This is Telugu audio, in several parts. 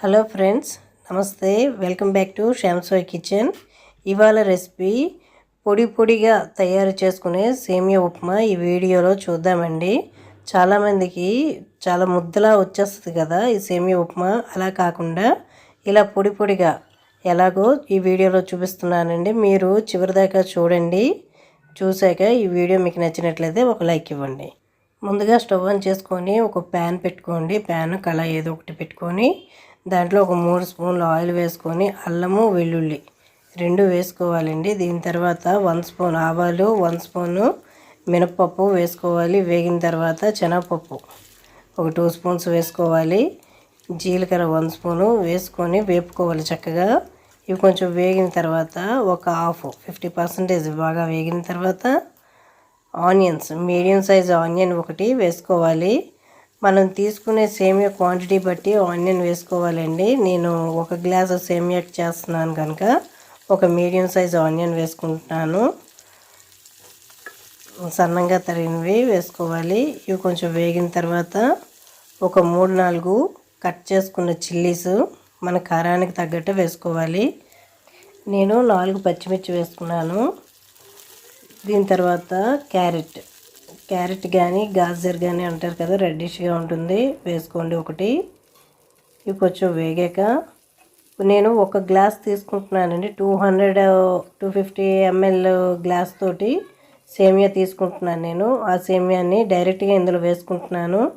హలో ఫ్రెండ్స్ నమస్తే వెల్కమ్ బ్యాక్ టు శ్యామ్సోయ్ కిచెన్ ఇవాళ రెసిపీ పొడి పొడిగా తయారు చేసుకునే సేమియా ఉప్మా ఈ వీడియోలో చూద్దామండి. చాలామందికి చాలా ముద్దలా వచ్చేస్తుంది కదా ఈ సేమియా ఉప్మా. అలా కాకుండా ఇలా పొడి పొడిగా ఎలాగో ఈ వీడియోలో చూపిస్తున్నానండి. మీరు చివరిదాకా చూడండి. చూశాక ఈ వీడియో మీకు నచ్చినట్లయితే ఒక లైక్ ఇవ్వండి. ముందుగా స్టవ్ ఆన్ చేసుకొని ఒక ప్యాన్ పెట్టుకోండి. ప్యాన్ కళాయి ఏదో ఒకటి పెట్టుకొని దాంట్లో ఒక మూడు స్పూన్లు ఆయిల్ వేసుకొని అల్లము వెల్లుల్లి రెండు వేసుకోవాలండి. దీని తర్వాత వన్ స్పూన్ ఆవాలు వన్ స్పూను మినప్పప్పు వేసుకోవాలి. వేగిన తర్వాత శనగపప్పు ఒక టూ స్పూన్స్ వేసుకోవాలి. జీలకర్ర వన్ స్పూను వేసుకొని వేపుకోవాలి చక్కగా. ఇవి కొంచెం వేగిన తర్వాత ఒక హాఫ్ ఫిఫ్టీ పర్సెంటేజ్ బాగా వేగిన తర్వాత ఆనియన్స్ మీడియం సైజ్ ఆనియన్ ఒకటి వేసుకోవాలి. మనం తీసుకునే సేమియా క్వాంటిటీ బట్టి ఆనియన్ వేసుకోవాలండి. నేను ఒక గ్లాస్ సేమియా చేస్తున్నాను కనుక ఒక మీడియం సైజ్ ఆనియన్ వేసుకుంటున్నాను. సన్నంగా తరిగినవి వేసుకోవాలి. ఇవి కొంచెం వేగిన తర్వాత ఒక మూడు నాలుగు కట్ చేసుకున్న చిల్లీస్ మన కారానికి తగ్గట్టు వేసుకోవాలి. నేను నాలుగు పచ్చిమిర్చి వేసుకున్నాను. దీని తర్వాత క్యారెట్. క్యారెట్ కానీ గాజర్ కానీ అంటారు కదా రెడ్డిష్గా ఉంటుంది. వేసుకోండి ఒకటి. ఇవి కొంచెం వేగాక. నేను ఒక గ్లాస్ తీసుకుంటున్నానండి. Two hundred two fifty ML glass తోటి సేమియా తీసుకుంటున్నాను నేను. ఆ సేమియాని డైరెక్ట్గా ఇందులో వేసుకుంటున్నాను.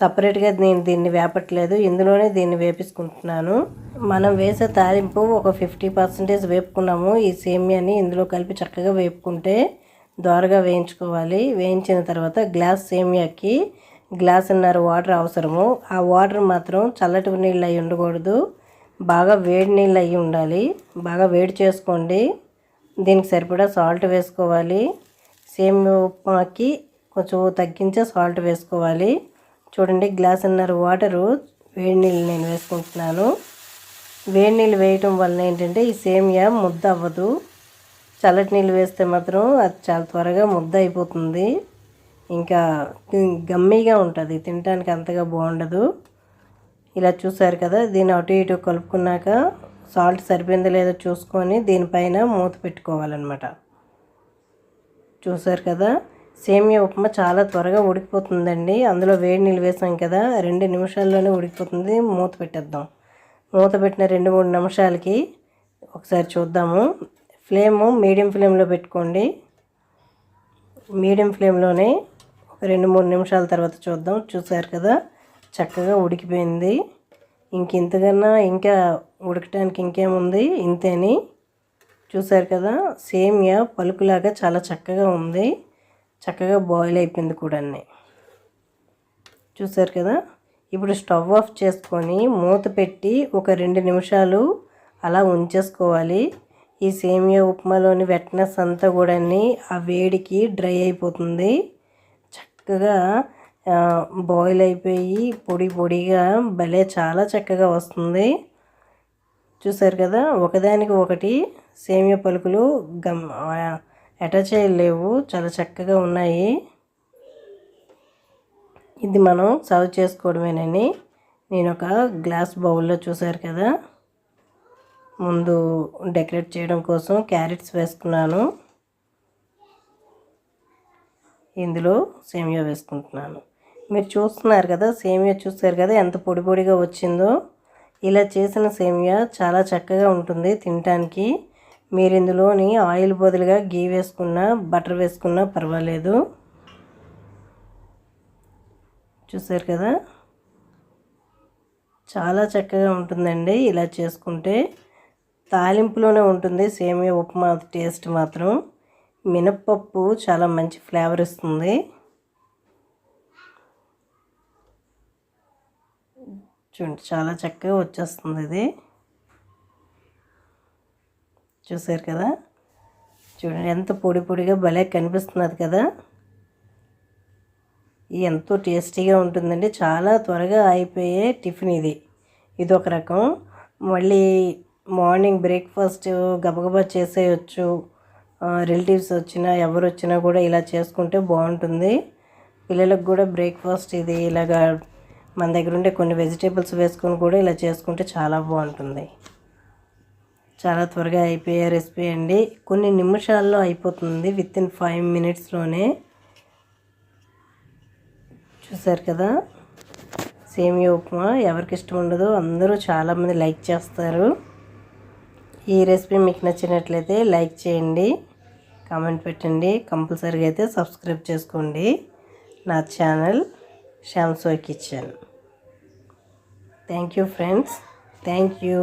సపరేట్గా నేను దీన్ని వేపట్లేదు. ఇందులోనే దీన్ని వేపించుకుంటున్నాను. మనం వేసే తాలింపు ఒక ఫిఫ్టీ పర్సెంటేజ్ వేపుకున్నాము. ఈ సేమియాని ఇందులో కలిపి చక్కగా వేపుకుంటే దోరగా వేయించుకోవాలి. వేయించిన తర్వాత గ్లాస్ సేమియాకి గ్లాసున్నర వాటర్ అవసరము. ఆ వాటర్ మాత్రం చల్లటి నీళ్ళు అయి ఉండకూడదు. బాగా వేడి నీళ్ళు అయి ఉండాలి. బాగా వేడి చేసుకోండి. దీనికి సరిపడా సాల్ట్ వేసుకోవాలి. సేమియా ఉప్మాకి కొంచెం తగ్గించే సాల్ట్ వేసుకోవాలి. చూడండి గ్లాసున్నర వాటరు వేడి నీళ్ళు నేను వేసుకుంటున్నాను. వేడి నీళ్ళు వేయటం వల్ల ఏంటంటే ఈ సేమియా ముద్ద అవ్వదు చల్లటి నీళ్ళు వేస్తే మాత్రం అది చాలా త్వరగా ముద్ద అయిపోతుంది. ఇంకా గమ్మీగా ఉంటుంది. తినడానికి అంతగా బాగుండదు. ఇలా చూసారు కదా దీన్ని అటు ఇటు కలుపుకున్నాక సాల్ట్ సరిపోయిందో లేదో చూసుకొని దీనిపైన మూత పెట్టుకోవాలన్నమాట. చూసారు కదా సేమియా ఉప్మా చాలా త్వరగా ఉడికిపోతుందండి. అందులో వేడి నీళ్ళు వేసాం కదా రెండు నిమిషాల్లోనే ఉడికిపోతుంది. మూత పెట్టేద్దాం. మూత పెట్టిన రెండు మూడు నిమిషాలకి ఒకసారి చూద్దాము. ఫ్లేమ్ మీడియం ఫ్లేమ్లో పెట్టుకోండి. మీడియం ఫ్లేమ్లోనే ఒక రెండు మూడు నిమిషాల తర్వాత చూద్దాం. చూసారు కదా చక్కగా ఉడికిపోయింది. ఇంక ఇంతకన్నా ఇంకా ఉడకటానికి ఇంకేముంది? ఇంతేని చూసారు కదా సేమియా పలుకులాగా చాలా చక్కగా ఉంది. చక్కగా బాయిల్ అయిపోయింది కూడా చూసారు కదా ఇప్పుడు స్టవ్ ఆఫ్ చేసుకొని మూత పెట్టి ఒక రెండు నిమిషాలు అలా ఉంచేసుకోవాలి. ఈ సేమియా ఉప్మాలోని వెట్నెస్ అంతా కూడా ఆ వేడికి డ్రై అయిపోతుంది. చక్కగా బాయిల్ అయిపోయి పొడి పొడిగా భలే చాలా చక్కగా వస్తుంది. చూసారు కదా ఒకదానికి ఒకటి సేమియా పలుకులు గమ్ అటాచ్ చేయలేవు చాలా చక్కగా ఉన్నాయి. ఇది మనం సర్వ్ చేసుకోవడమేనని నేను ఒక గ్లాస్ బౌల్లో చూసారు కదా. ముందు డెకరేట్ చేయడం కోసం క్యారెట్స్ వేసుకున్నాను. ఇందులో సేమియా వేసుకుంటున్నాను. మీరు చూస్తున్నారు కదా సేమియా చూస్తారు కదా ఎంత పొడి పొడిగా వచ్చిందో. ఇలా చేసిన సేమియా చాలా చక్కగా ఉంటుంది తినటానికి. మీరు ఇందులోని ఆయిల్ బదులుగా గీ వేసుకున్నా బటర్ వేసుకున్నా పర్వాలేదు. చూసారు కదా? చాలా చక్కగా ఉంటుందండి ఇలా చేసుకుంటే. తాలింపులోనే ఉంటుంది. సేమియా ఉప్మా టేస్ట్ మాత్రం మినప్పప్పు చాలా మంచి ఫ్లేవర్ ఇస్తుంది. చూడండి చాలా చక్కగా వచ్చేస్తుంది ఇది. చూసారు కదా? చూడండి ఎంత పొడి పొడిగా భలే కనిపిస్తున్నది కదా? ఎంతో టేస్టీగా ఉంటుందండి. చాలా త్వరగా అయిపోయే టిఫిన్ ఇది. ఇది ఒక రకం. మళ్ళీ మార్నింగ్ బ్రేక్ఫాస్ట్ గబగబా చేసేయచ్చు. రిలేటివ్స్ వచ్చినా ఎవరు వచ్చినా కూడా ఇలా చేసుకుంటే బాగుంటుంది. పిల్లలకు కూడా బ్రేక్ఫాస్ట్ ఇది ఇలాగా మన దగ్గర ఉండే కొన్ని వెజిటేబుల్స్ వేసుకొని కూడా ఇలా చేసుకుంటే చాలా బాగుంటుంది. చాలా త్వరగా అయిపోయే రెసిపీ అండి. కొన్ని నిమిషాల్లో అయిపోతుంది విత్ ఇన్ ఫైవ్ మినిట్స్లోనే. చూసారు కదా? సేమియా ఉప్మా ఎవరికి ఇష్టం ఉండదో అందరూ చాలామంది లైక్ చేస్తారు. ఈ రెసిపీ మీకు నచ్చినట్లయితే లైక్ చేయండి కామెంట్ పెట్టండి కంపల్సరీగా అయితే సబ్స్క్రైబ్ చేసుకోండి. నా channel శ్యామ్సోయ్ kitchen. Thank you friends. Thank you.